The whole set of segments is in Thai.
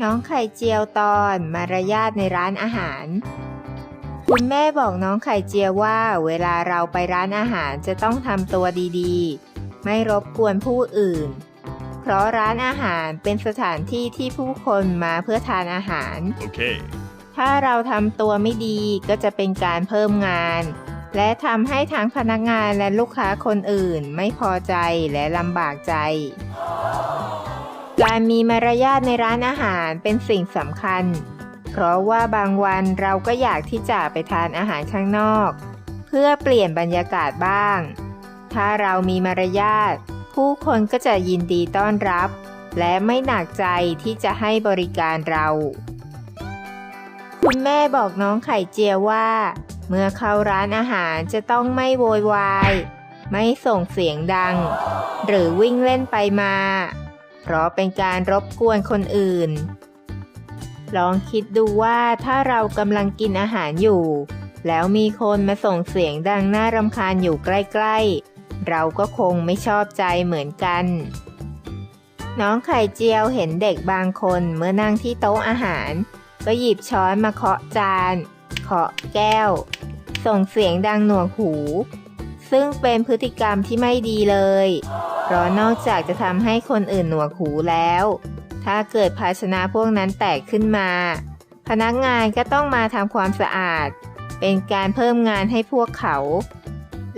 น้องไข่เจียวตอนมารยาทในร้านอาหาร คุณแม่บอกน้องไข่เจียวว่า เวลาเราไปร้านอาหารจะต้องทำตัวดีๆ ไม่รบกวนผู้อื่น เพราะร้านอาหารเป็นสถานที่ที่ผู้คนมาเพื่อทานอาหาร Okay. ถ้าเราทำตัวไม่ดีก็จะเป็นการเพิ่มงาน และทำให้ทั้งพนักงานและลูกค้าคนอื่นไม่พอใจและลำบากใจ การมีมารยาทในร้านอาหารเป็นสิ่งสำคัญ เพราะว่าบางวันเราก็อยากที่จะไปทานอาหารข้างนอก เพื่อเปลี่ยนบรรยากาศบ้าง ถ้าเรามีมารยาทผู้คนก็จะยินดีต้อนรับ และไม่หนักใจที่จะให้บริการเรา คุณแม่บอกน้องไข่เจียวว่า เมื่อเข้าร้านอาหารจะต้องไม่โวยวาย ไม่ส่งเสียงดัง หรือวิ่งเล่นไปมา เพราะเป็นการรบกวนคนอื่น ลองคิดดูว่าถ้าเรากำลังกินอาหารอยู่ แล้วมีคนมาส่งเสียงดังน่ารำคาญอยู่ใกล้ ๆ เราก็คงไม่ชอบใจเหมือนกัน น้องไข่เจียวเห็นเด็กบางคนเมื่อนั่งที่โต๊ะอาหาร ก็หยิบช้อนมาเคาะจาน เคาะแก้ว ส่งเสียงดังหนวกหู ซึ่งเป็นพฤติกรรมที่ไม่ดีเลย เพราะนอกจากจะทำให้คนอื่นหนวกหูแล้ว ถ้าเกิดภาชนะพวกนั้นแตกขึ้นมา พนักงานก็ต้องมาทำความสะอาด เป็นการเพิ่มงานให้พวกเขา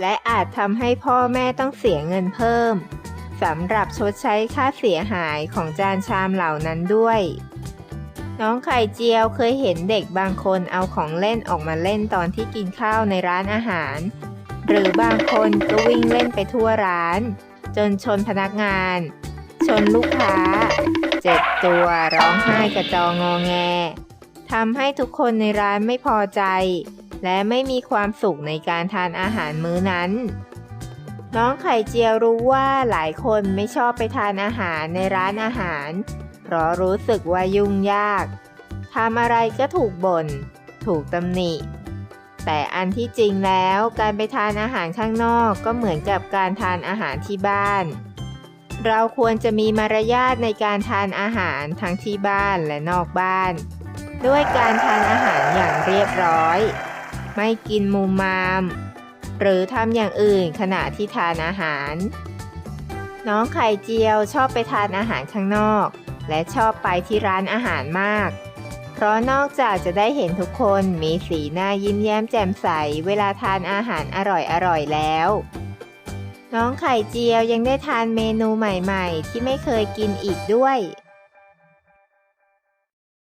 และอาจทำให้พ่อแม่ต้องเสียเงินเพิ่มสำหรับชดใช้ค่าเสียหายของจานชามเหล่านั้นด้วย น้องไข่เจียวเคยเห็นเด็กบางคนเอาของเล่นออกมาเล่นตอนที่กินข้าวในร้านอาหาร หรือบางคนก็วิ่งเล่นไปทั่วร้าน จนชนพนักงาน ชนลูกค้า เจ็บตัวร้องไห้กระจองงอแงทำให้ทุกคนในร้านไม่พอใจ และไม่มีความสุขในการทานอาหารมื้อนั้น น้องไข่เจียวรู้ว่าหลายคนไม่ชอบไปทานอาหารในร้านอาหาร เพราะรู้สึกว่ายุ่งยากทำอะไรก็ถูกบ่น ถูกตำหนิ แต่อันที่จริงแล้วการไปทานอาหารข้างนอกก็เหมือนกับการทานอาหารที่บ้าน เราควรจะมีมารยาทในการทานอาหารทั้งที่บ้านและนอกบ้าน ด้วยการทานอาหารอย่างเรียบร้อย ไม่กินมุมมาม หรือทำอย่างอื่นขณะที่ทานอาหาร น้องไข่เจียวชอบไปทานอาหารข้างนอก และชอบไปที่ร้านอาหารมาก เพราะนอกจากจะได้เห็นทุกคนมีสีหน้ายิ้มแย้มแจ่มใส เวลาทานอาหารอร่อยๆแล้ว น้องไข่เจียวยังได้ทานเมนูใหม่ๆ ที่ไม่เคยกินอีกด้วย